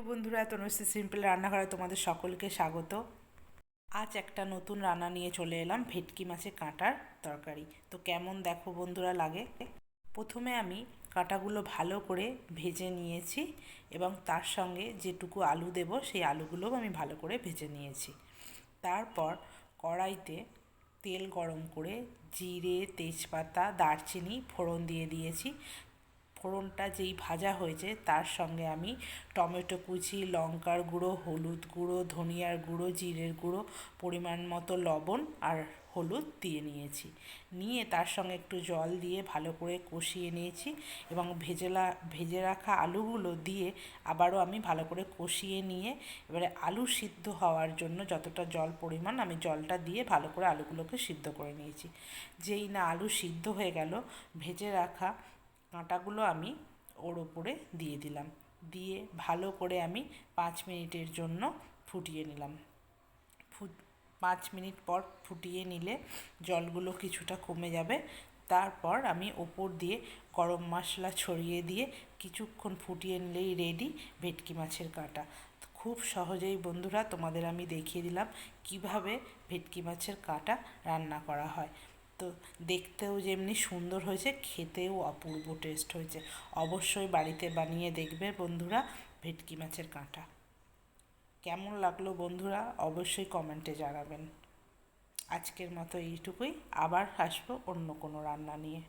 বন্ধুরা তনুশ্রী সিম্পল রান্নাঘরে তোমাদের সকলকে স্বাগত। আজ একটা নতুন রান্না নিয়ে চলে এলাম, ভেটকি মাছে কাঁটার তরকারি। তো কেমন দেখো বন্ধুরা লাগে? প্রথমে আমি কাঁটাগুলো ভালো করে ভেজে নিয়েছি এবং তার সঙ্গে যেটুকু আলু দেব, সেই আলুগুলোও আমি ভালো করে ভেজে নিয়েছি। তারপর কড়াইতে তেল গরম করে জিরে, তেজপাতা, দারচিনি, ফোড়ন দিয়ে দিয়েছি। ফোড়নটা যেই ভাজা হয়েছে, তার সঙ্গে আমি টমেটো কুচি, লঙ্কার গুঁড়ো, হলুদ গুঁড়ো, ধনিয়ার গুঁড়ো, জিরের গুঁড়ো, পরিমাণ মতো লবণ আর হলুদ দিয়ে নিয়েছি। নিয়ে তার সঙ্গে একটু জল দিয়ে ভালো করে কষিয়ে নিয়েছি এবং ভেজেলা, ভেজে রাখা আলুগুলো দিয়ে আবারও আমি ভালো করে কষিয়ে নিয়ে এবারে আলু সিদ্ধ হওয়ার জন্য যতটা জল পরিমাণ আমি জলটা দিয়ে ভালো করে আলুগুলোকে সিদ্ধ করে নিয়েছি। যেই না আলু সিদ্ধ হয়ে গেল, ভেজে রাখা কাঁটাগুলো আমি ওর ওপরে দিয়ে দিলাম। দিয়ে ভালো করে আমি পাঁচ মিনিটের জন্য ফুটিয়ে নিলাম। ফুট পাঁচ মিনিট পর ফুটিয়ে নিলে জলগুলো কিছুটা কমে যাবে। তারপর আমি ওপর দিয়ে গরম মশলা ছড়িয়ে দিয়ে কিছুক্ষণ ফুটিয়ে নিলেই রেডি ভেটকি মাছের কাঁটা। খুব সহজেই বন্ধুরা তোমাদের আমি দেখিয়ে দিলাম কীভাবে ভেটকি মাছের কাঁটা রান্না করা হয়। তো দেখতেও যেমনি সুন্দর হয়েছে, খেতেও অপূর্ব টেস্ট হয়েছে। অবশ্যই বাড়িতে বানিয়ে দেখবে বন্ধুরা ভেটকি মাছের কাঁটা। কেমন লাগল বন্ধুরা অবশ্যই কমেন্টে জানাবেন। আজকের মতো এইটুকুই, আবার আসব অন্য কোনো রান্না নিয়ে।